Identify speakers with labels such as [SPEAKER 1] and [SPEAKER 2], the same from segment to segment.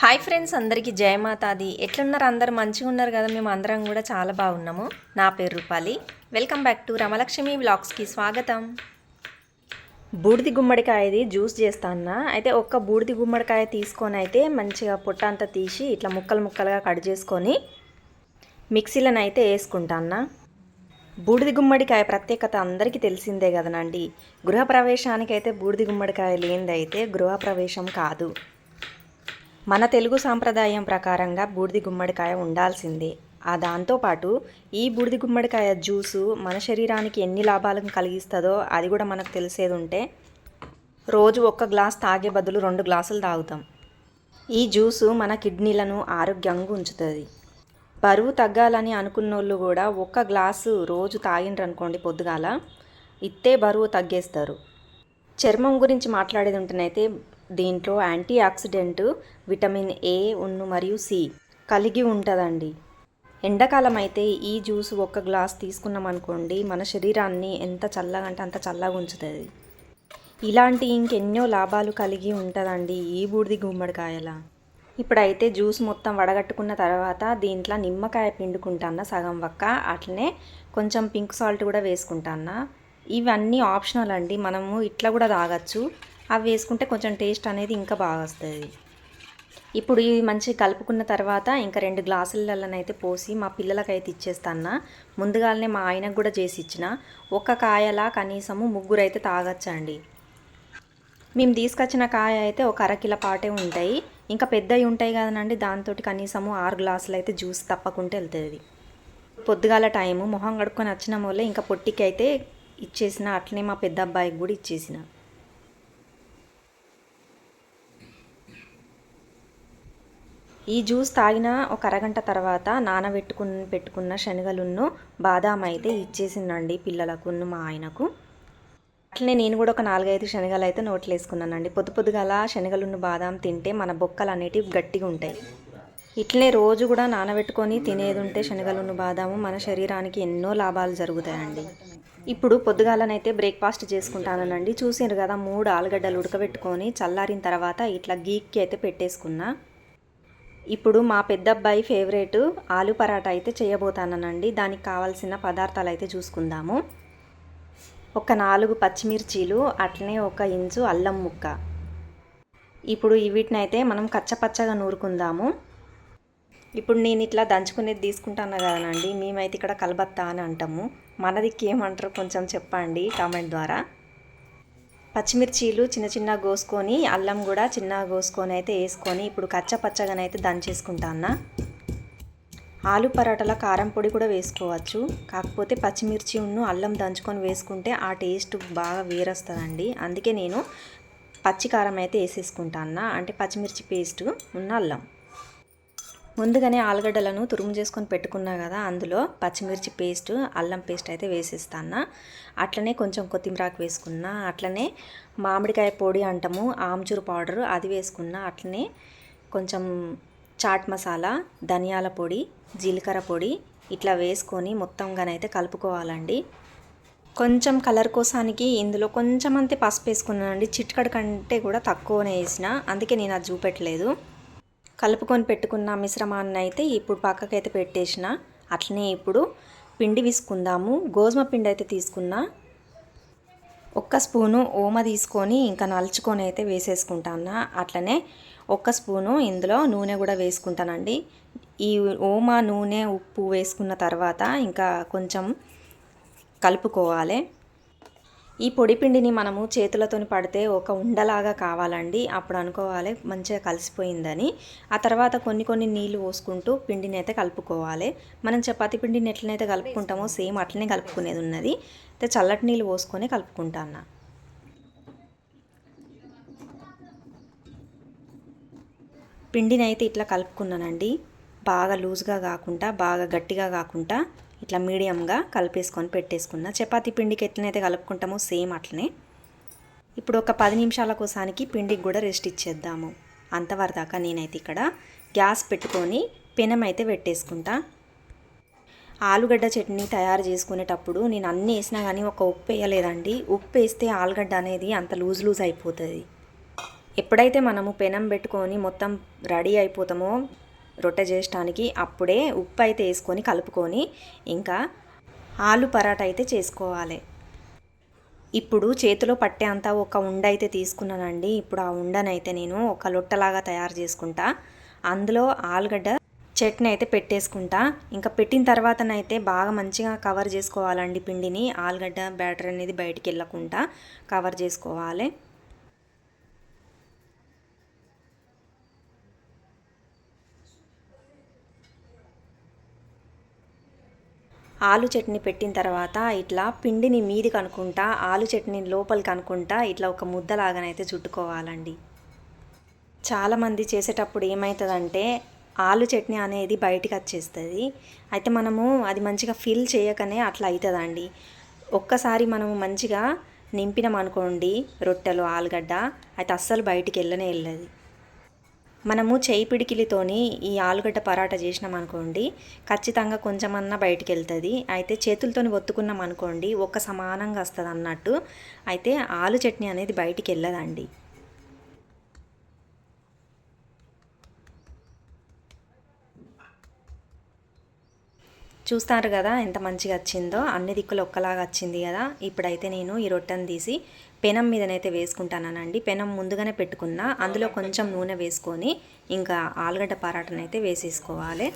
[SPEAKER 1] Hi friends అందరికీ జయమాతాది ఎట్లున్నారు? అందరు మంచిగా ఉన్నారు కదా? మేము అందరం కూడా చాలా బాగున్నాము. నా పేరు Rupali. Welcome back to Ramalakshmi వ్లాగ్స్కి స్వాగతం. బూడిది గుమ్మడికాయది జ్యూస్ చేస్తాను అయితే ఒక్క బూడిది గుమ్మడికాయ తీసుకొని అయితే మంచిగా పొట్ట అంతా తీసి ఇట్లా ముక్కలు ముక్కలుగా కట్ చేసుకొని మిక్సీలను అయితే వేసుకుంటాను బూడిది గుమ్మడికాయ ప్రత్యేకత అందరికీ తెలిసిందే కదనండి. గృహప్రవేశానికైతే అయితే బూడిది గుమ్మడికాయ లేనిదైతే గృహప్రవేశం కాదు. మన తెలుగు సాంప్రదాయం ప్రకారంగా బూడిది గుమ్మడికాయ ఉండాల్సిందే. ఆ దాంతోపాటు ఈ బూడిది గుమ్మడికాయ జ్యూసు మన శరీరానికి ఎన్ని లాభాలను కలిగిస్తుందో అది కూడా మనకు తెలిసేది ఉంటే రోజు ఒక్క గ్లాస్ తాగే బదులు రెండు గ్లాసులు తాగుతాం. ఈ జ్యూసు మన కిడ్నీలను ఆరోగ్యంగా ఉంచుతుంది. బరువు తగ్గాలని అనుకున్నోళ్ళు కూడా ఒక్క గ్లాసు రోజు తాగిండ్రు అనుకోండి పొద్దుగాల ఇత్తే బరువు తగ్గేస్తారు. చర్మం గురించి మాట్లాడేది ఉంటేనైతే దీంట్లో యాంటీ ఆక్సిడెంట్ విటమిన్ ఏ ఉన్ను మరియు సి కలిగి ఉంటుందండి. ఎండాకాలం అయితే ఈ జ్యూస్ ఒక గ్లాస్ తీసుకున్నాం అనుకోండి మన శరీరాన్ని ఎంత చల్లగా అంటే అంత చల్లగా ఉంచుతుంది. ఇలాంటి ఇంకెన్నో లాభాలు కలిగి ఉంటుందండి ఈ బూడిది గుమ్మడికాయల. ఇప్పుడైతే జ్యూస్ మొత్తం వడగట్టుకున్న తర్వాత దీంట్లో నిమ్మకాయ పిండుకుంటాన్న సగం వక్క అట్లనే కొంచెం పింక్ సాల్ట్ కూడా వేసుకుంటాన్న. ఇవన్నీ ఆప్షనల్ అండి. మనము ఇట్లా కూడా తాగొచ్చు. అవి వేసుకుంటే కొంచెం టేస్ట్ అనేది ఇంకా బాగా వస్తుంది. ఇప్పుడు ఇవి మంచిగా కలుపుకున్న తర్వాత ఇంకా రెండు గ్లాసులలోనైతే పోసి మా పిల్లలకైతే ఇచ్చేస్తాను ముందుగానే మా ఆయనకు కూడా చేసి ఇచ్చిన. ఒక కాయలా కనీసము ముగ్గురు అయితే తాగొచ్చండి. మేము తీసుకొచ్చిన కాయ అయితే ఒక అరకిల పాటే ఉంటాయి. ఇంకా పెద్దవి ఉంటాయి కదనండి దాంతో కనీసము ఆరు గ్లాసులు అయితే జ్యూస్ తప్పకుండా వెళ్తుంది. పొద్దుగాల టైము మొహం కడుక్కొని వచ్చిన వల్లే ఇంకా పొట్టికి అయితే ఇచ్చేసిన అట్లనే మా పెద్ద అబ్బాయికి కూడా ఇచ్చేసిన. ఈ జ్యూస్ తాగిన ఒక అరగంట తర్వాత నానబెట్టుకు పెట్టుకున్న శనగలున్ను బాదాం అయితే ఇచ్చేసిందండి పిల్లలకు మా ఆయనకు. అట్లనే నేను కూడా ఒక నాలుగైదు శనగలు అయితే నోట్లు వేసుకున్నానండి పొద్దు పొద్దుగల శనగలున్ను బాదాం తింటే మన బొక్కలు అనేటివి గట్టిగా ఉంటాయి. ఇట్లనే రోజు కూడా నానబెట్టుకొని తినేది ఉంటే శనగలున్ను బాదాము మన శరీరానికి ఎన్నో లాభాలు జరుగుతాయండి. ఇప్పుడు పొద్దుగాలనైతే బ్రేక్ఫాస్ట్ చేసుకుంటానండి చూసారు కదా మూడు ఆలుగడ్డలు ఉడకబెట్టుకొని చల్లారిన తర్వాత ఇట్లా గీక్కి అయితే పెట్టేసుకున్నా. ఇప్పుడు మా పెద్ద అబ్బాయి ఫేవరెట్ ఆలు పరాటా అయితే చేయబోతానండి దానికి కావాల్సిన పదార్థాలు అయితే చూసుకుందాము. ఒక నాలుగు పచ్చిమిర్చీలు అట్లనే ఒక ఇంచు అల్లం ముక్క. ఇప్పుడు వీటినైతే మనం కచ్చపచ్చగా నూరుకుందాము. ఇప్పుడు నేను ఇట్లా దంచుకునేది తీసుకుంటాను కదనండి. మేమైతే ఇక్కడ కలబత్తా అని అంటాము. మనదికి ఏమంటారు కొంచెం చెప్పండి కామెంట్ ద్వారా. పచ్చిమిర్చీలు చిన్న చిన్న కోసుకొని అల్లం కూడా చిన్నగా కోసుకొని అయితే వేసుకొని ఇప్పుడు కచ్చ పచ్చగానైతే దంచేసుకుంటాను ఆలు పరాటాల కారం పొడి కూడా వేసుకోవచ్చు. కాకపోతే పచ్చిమిర్చి ఉన్ను అల్లం దంచుకొని వేసుకుంటే ఆ టేస్ట్ బాగా వేరొస్తుందండి. అందుకే నేను పచ్చి కారం అయితే వేసేసుకుంటాను అంటే పచ్చిమిర్చి పేస్ట్ ఉన్న అల్లం. ముందుగానే ఆలుగడ్డలను తురుము చేసుకొని పెట్టుకున్నా కదా అందులో పచ్చిమిర్చి పేస్ట్ అల్లం పేస్ట్ అయితే వేసేస్తాను అట్లనే కొంచెం కొత్తిమీరాకు వేసుకున్నా అట్లనే మామిడికాయ పొడి అంటాము ఆమ్చూరు పౌడర్ అది వేసుకున్నా అట్లనే కొంచెం చాట్ మసాలా ధనియాల పొడి జీలకర్ర పొడి ఇట్లా వేసుకొని మొత్తంగానైతే కలుపుకోవాలండి. కొంచెం కలర్ కోసానికి ఇందులో కొంచెం అంతే పసుపు వేసుకున్నానండి. చిట్కడ కంటే కూడా తక్కువనే వేసిన అందుకే నేను అది చూపెట్టలేదు. కలుపుకొని పెట్టుకున్న మిశ్రమాన్ని అయితే ఇప్పుడు పక్కకైతే పెట్టేసిన. అట్లనే ఇప్పుడు పిండి విసుకుందాము గోధుమ పిండి అయితే తీసుకున్నా. ఒక్క స్పూను ఓమ తీసుకొని ఇంకా నలుచుకొని అయితే వేసేసుకుంటాను. అట్లనే ఒక్క స్పూను ఇందులో నూనె కూడా వేసుకుంటానండి. ఈ ఓమ నూనె ఉప్పు వేసుకున్న తర్వాత ఇంకా కొంచెం కలుపుకోవాలి. ఈ పొడి పిండిని మనము చేతులతో పడితే ఒక ఉండలాగా కావాలండి. అప్పుడు అనుకోవాలి మంచిగా కలిసిపోయిందని. ఆ తర్వాత కొన్ని కొన్ని నీళ్ళు పోసుకుంటూ పిండిని అయితే కలుపుకోవాలి. మనం చపాతి పిండిని ఎట్లనైతే కలుపుకుంటామో సేమ్ అట్లనే కలుపుకునేది ఉన్నది. అయితే చల్లటి నీళ్ళు పోసుకొని కలుపుకుంటాను పిండిని అయితే ఇట్లా కలుపుకున్నానండి. బాగా లూజ్గా కాకుండా బాగా గట్టిగా కాకుండా ఇట్లా మీడియంగా కలిపేసుకొని పెట్టేసుకున్న. చపాతీ పిండికి ఎట్లనైతే కలుపుకుంటామో సేమ్ అట్లనే. ఇప్పుడు ఒక పది నిమిషాల కోసానికి పిండికి కూడా రెస్ట్ ఇచ్చేద్దాము. అంతవరదాకా నేనైతే ఇక్కడ గ్యాస్ పెట్టుకొని పెనం అయితే పెట్టేసుకుంటా. ఆలుగడ్డ చట్నీ తయారు చేసుకునేటప్పుడు నేను అన్నీ వేసినా కానీ ఒక ఉప్పు వేయలేదండి. ఉప్పు వేస్తే ఆలుగడ్డ అనేది అంత లూజ్ లూజ్ అయిపోతుంది. ఎప్పుడైతే మనము పెనం పెట్టుకొని మొత్తం రెడీ అయిపోతామో రొట్టె చేయడానికి అప్పుడే ఉప్పు అయితే వేసుకొని కలుపుకొని ఇంకా ఆలు పరాట అయితే చేసుకోవాలి. ఇప్పుడు చేతిలో పట్టేంత ఒక ఉండ అయితే తీసుకున్నానండి. ఇప్పుడు ఆ ఉండనైతే నేను ఒక లొట్టలాగా తయారు చేసుకుంటా. అందులో ఆలుగడ్డ చట్నీ అయితే పెట్టేసుకుంటా. ఇంకా పెట్టిన తర్వాతనైతే బాగా మంచిగా కవర్ చేసుకోవాలండి పిండిని. ఆలుగడ్డ బ్యాటర్ అనేది బయటికి వెళ్ళకుండా కవర్ చేసుకోవాలి. ఆలు చట్నీ పెట్టిన తర్వాత ఇట్లా పిండిని మీది కనుకుంటా ఆలు చట్నీ లోపలికి కనుకుంటా ఇట్లా ఒక ముద్దలాగానైతే చుట్టుకోవాలండి. చాలామంది చేసేటప్పుడు ఏమవుతుందంటే ఆలు చట్నీ అనేది బయటికి వచ్చేస్తుంది. అయితే మనము అది మంచిగా ఫిల్ చేయకనే అట్లా అవుతుందండి ఒక్కసారి మనము మంచిగా నింపినాం అనుకోండి రొట్టెలు ఆలుగడ్డ అయితే అస్సలు బయటికి వెళ్ళనే వెళ్ళదు. మనము చేయి పిడికిలితోని ఈ ఆలుగడ్డ పరాటా చేసినాం అనుకోండి ఖచ్చితంగా కొంచెమన్నా బయటికి వెళ్తుంది అయితే చేతులతోని ఒత్తుకున్నాం అనుకోండి ఒక సమానంగా వస్తుంది అన్నట్టు అయితే ఆలు చట్నీ అనేది బయటికి వెళ్ళదండి చూస్తారు కదా ఎంత మంచిగా వచ్చిందో అన్ని దిక్కులు ఒక్కలాగా వచ్చింది కదా. ఇప్పుడైతే నేను ఈ రొట్టెను తీసి పెనం మీదనైతే వేసుకుంటానండి పెనం ముందుగానే పెట్టుకున్నా అందులో కొంచెం నూనె వేసుకొని ఇంకా ఆలుగడ్డ పరాటనైతే వేసేసుకోవాలి.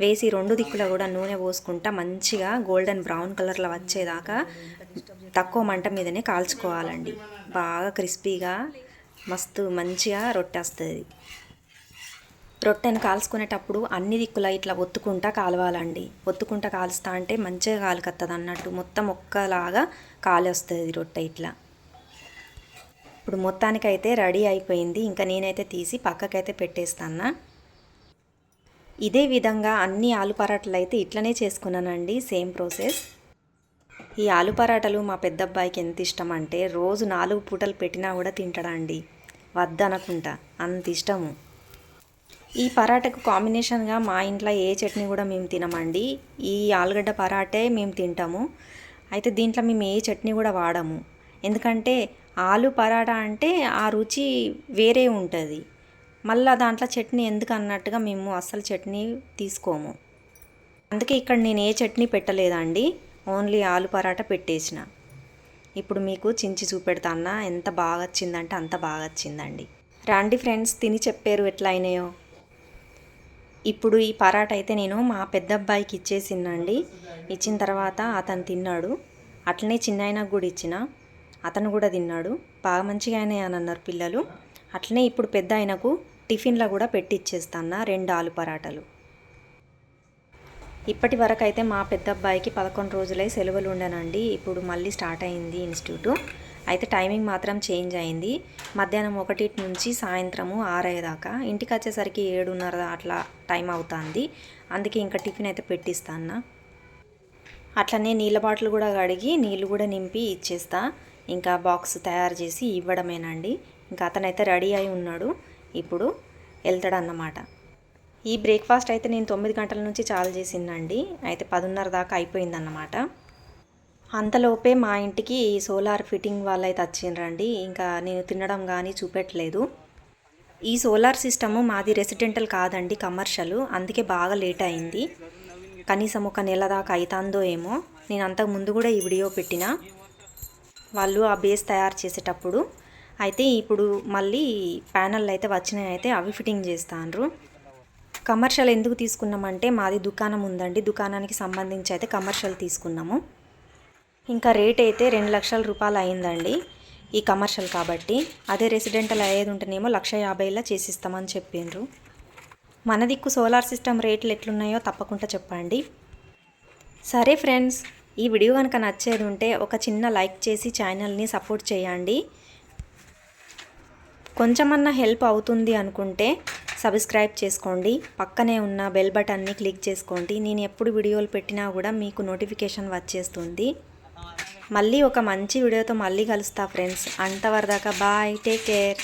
[SPEAKER 1] వేసి రెండు దిక్కులో కూడా నూనె పోసుకుంటా మంచిగా గోల్డెన్ బ్రౌన్ కలర్లో వచ్చేదాకా తక్కువ మంట మీదనే కాల్చుకోవాలండి. బాగా క్రిస్పీగా మస్తు మంచిగా రొట్టె వస్తుంది. రొట్టెను కాల్చుకునేటప్పుడు అన్ని దిక్కుల ఇట్లా ఒత్తుకుంటా కాలవాలండి. ఒత్తుకుంటా కాలుస్తా అంటే మంచిగా కాలుకత్తది అన్నట్టు మొత్తం ఒక్కలాగా కాలి వస్తుంది రొట్టె ఇట్లా. ఇప్పుడు మొత్తానికైతే రెడీ అయిపోయింది. ఇంకా నేనైతే తీసి పక్కకైతే పెట్టేస్తాను ఇదే విధంగా అన్ని ఆలు పరాటలు అయితే ఇట్లనే చేసుకున్నానండి. Same process. ఈ ఆలు పరాటలు మా పెద్దబ్బాయికి ఎంత ఇష్టం అంటే రోజు నాలుగు పూటలు పెట్టినా కూడా తింటాడండి. వద్దనకుంటా. అంత ఇష్టము. ఈ పరాటకు కాంబినేషన్గా మా ఇంట్లో ఏ చట్నీ కూడా మేము తినమండి. ఈ ఆలుగడ్డ పరాటే మేము తింటాము. అయితే దీంట్లో మేము ఏ చట్నీ కూడా వాడము. ఎందుకంటే ఆలు పరాటా అంటే ఆ రుచి వేరే ఉంటుంది. మళ్ళీ దాంట్లో చట్నీ ఎందుకు అన్నట్టుగా మేము అస్సలు చట్నీ తీసుకోము. అందుకే ఇక్కడ నేను ఏ చట్నీ పెట్టలేదండి. ఓన్లీ ఆలు పరాటా పెట్టేసిన. ఇప్పుడు మీకు చించి చూపెడతాన్నా ఎంత బాగా వచ్చిందంటే అంత బాగా వచ్చిందండి. రాండి ఫ్రెండ్స్ తిని చెప్పారు ఎట్లా అయినాయో ఇప్పుడు ఈ పరాట అయితే నేను మా పెద్ద అబ్బాయికి ఇచ్చేసినండి ఇచ్చిన తర్వాత అతను తిన్నాడు. అట్లనే చిన్నయనకు కూడా ఇచ్చిన. అతను కూడా తిన్నాడు. బాగా మంచిగా అయినాయి అని అన్నారు పిల్లలు. అట్లనే ఇప్పుడు పెద్ద ఆయనకు టిఫిన్లో కూడా పెట్టి ఇచ్చేస్తాను రెండు ఆలు పరాటలు. ఇప్పటి వరకు అయితే మా పెద్ద అబ్బాయికి పదకొండు రోజులై సెలవులు ఉండనండి. ఇప్పుడు మళ్ళీ స్టార్ట్ అయింది ఇన్స్టిట్యూట్. అయితే టైమింగ్ మాత్రం చేంజ్ అయింది. మధ్యాహ్నం ఒకటి నుంచి సాయంత్రము ఆరయ్యేదాకా ఇంటికి వచ్చేసరికి ఏడున్నర అట్లా టైం అవుతుంది. అందుకే ఇంకా టిఫిన్ అయితే పెట్టిస్తాను అట్లనే నీళ్ళ బాటిల్ కూడా కడిగి నీళ్ళు కూడా నింపి ఇచ్చేస్తా. ఇంకా బాక్స్ తయారు చేసి ఇవ్వడమేనండి. ఇంకా అతనైతే రెడీ అయి ఉన్నాడు. ఇప్పుడు వెళ్తాడన్నమాట ఈ బ్రేక్ఫాస్ట్ అయితే నేను తొమ్మిది గంటల నుంచి చాలు చేసిందండి. అయితే పదున్నర దాకా అయిపోయిందన్నమాట. అంతలోపే మా ఇంటికి సోలార్ ఫిట్టింగ్ వాళ్ళు అయితే వచ్చిండ్రండి. ఇంకా నేను తినడం కానీ చూపెట్టలేదు. ఈ సోలార్ సిస్టము మాది రెసిడెంటల్ కాదండి కమర్షియల్. అందుకే బాగా లేట్ అయింది. కనీసం ఒక నెల దాకా అవుతుందో ఏమో. నేను అంతకు ముందు కూడా ఈ వీడియో పెట్టిన. వాళ్ళు ఆ బేస్ తయారు చేసేటప్పుడు. అయితే ఇప్పుడు మళ్ళీ ప్యానల్ అయితే వచ్చినాయి. అయితే అవి ఫిట్టింగ్ చేస్తాను కమర్షియల్ ఎందుకు తీసుకున్నామంటే మాది దుకాణం ఉందండి. దుకాణానికి సంబంధించి అయితే కమర్షియల్ తీసుకున్నాము. ఇంకా రేట్ అయితే రెండు లక్షల రూపాయలు అయిందండి ఈ కమర్షియల్ కాబట్టి. అదే రెసిడెంటల్ అయ్యేది ఉంటేనేమో లక్ష యాభైలా చేసిస్తామని చెప్పిండ్రు మన దిక్కు సోలార్ సిస్టమ్ రేట్లు ఎట్లున్నాయో తప్పకుండా చెప్పండి. సరే ఫ్రెండ్స్ ఈ వీడియో కనుక నచ్చేది ఉంటే ఒక చిన్న లైక్ చేసి ఛానల్ని సపోర్ట్ చేయండి. కొంచెమన్నా హెల్ప్ అవుతుంది అనుకుంటే సబ్స్క్రైబ్ చేసుకోండి. పక్కనే ఉన్న బెల్ బటన్ని క్లిక్ చేసుకోండి. నేను ఎప్పుడు వీడియోలు పెట్టినా కూడా మీకు నోటిఫికేషన్ వచ్చేస్తుంది. మళ్ళీ ఒక మంచి వీడియోతో మళ్ళీ కలుస్తా ఫ్రెండ్స్ అంతవరదాకా బాయ్ టేక్ కేర్